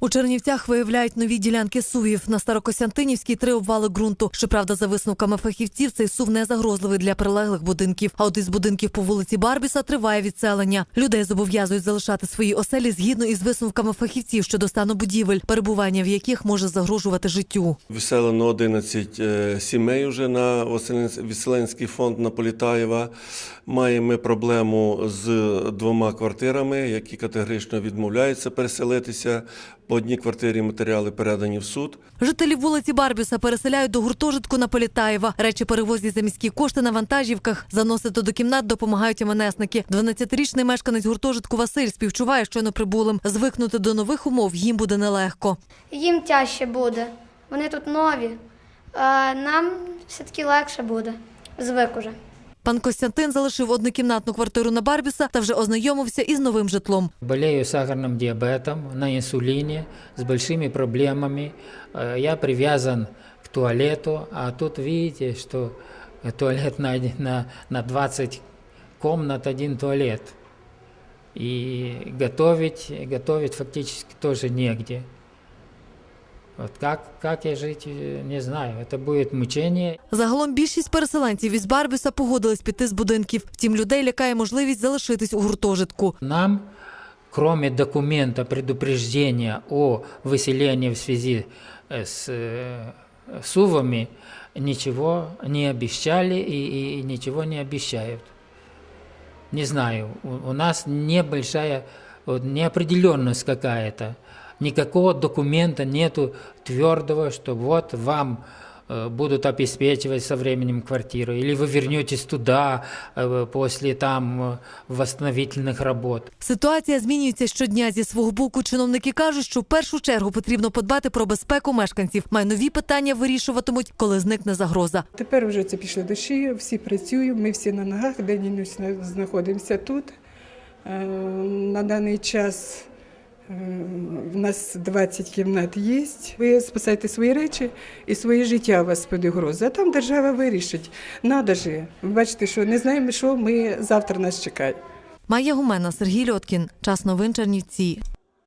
У Чернівцях виявляють нові ділянки сувів. На Старокостянтинівській три обвали ґрунту. Щоправда, за висновками фахівців, цей сув не загрозливий для прилеглих будинків. А от із будинків по вулиці Барбіса триває відселення. Людей зобов'язують залишати свої оселі згідно із висновками фахівців щодо стану будівель, перебування в яких може загрожувати життю. Виселено 11 е, сімей вже на Василин- фонд на Політаєва. Маємо проблему з двома квартирами, які категорично відмовляються переселитися. По одній квартирі матеріали передані в суд. Жителі вулиці Барбіса переселяють до гуртожитку на Політаєва. Речі перевозять за міські кошти на вантажівках. Заносити до кімнат допомагають МНСники. 12-річний мешканець гуртожитку Василь співчуває щойно прибулим. Звикнути до нових умов їм буде нелегко. Їм тяжче буде. Вони тут нові. Нам все-таки легше буде. Звик уже. Пан Костянтин залишив однокімнатну квартиру на Барбіса та вже ознайомився із новим житлом. Болею сахарным диабетом, на инсулине, с большими проблемами. Э, Я привязан к туалету, а тут видите, что туалет на, на, на 20 комнат, один туалет. И готовить, готовить фактически тоже негде. Вот как, как я жить, э, не знаю. Это будет мучение. Загалом більшість переселенців із Барбіса погодились піти з будинків. Втім, людей лякає можливість залишитись у гуртожитку. Нам, кроме документа предупреждения о выселении в связи э, с э, СУВами, ничего не обещали и, и ничего не обещают. Не знаю, у, у нас небольшая вот, неопределенность какая-то. Никакого документа нету твердого, что вот вам э, будут обеспечивать со временем квартиру, или вы вернетесь туда э, после там э, восстановительных работ. Ситуація змінюється щодня. Зі свого боку чиновники кажуть, що в першу чергу потрібно подбати про безпеку мешканців. Майнові питання вирішуватимуть, коли зникне загроза. Тепер вже це пішли дощі, всі працюємо, ми всі на ногах, день і ніч на- знаходимося тут. Е, На даний час в нас 20 кімнат є. Ви спасайте свої речі і своє життя у вас під угрозою. А там держава вирішить. Надо же. Ви бачите, що не знаємо, що ми завтра нас чекає. Майя Гумена, Сергій Льоткін. Час новин Чернівці.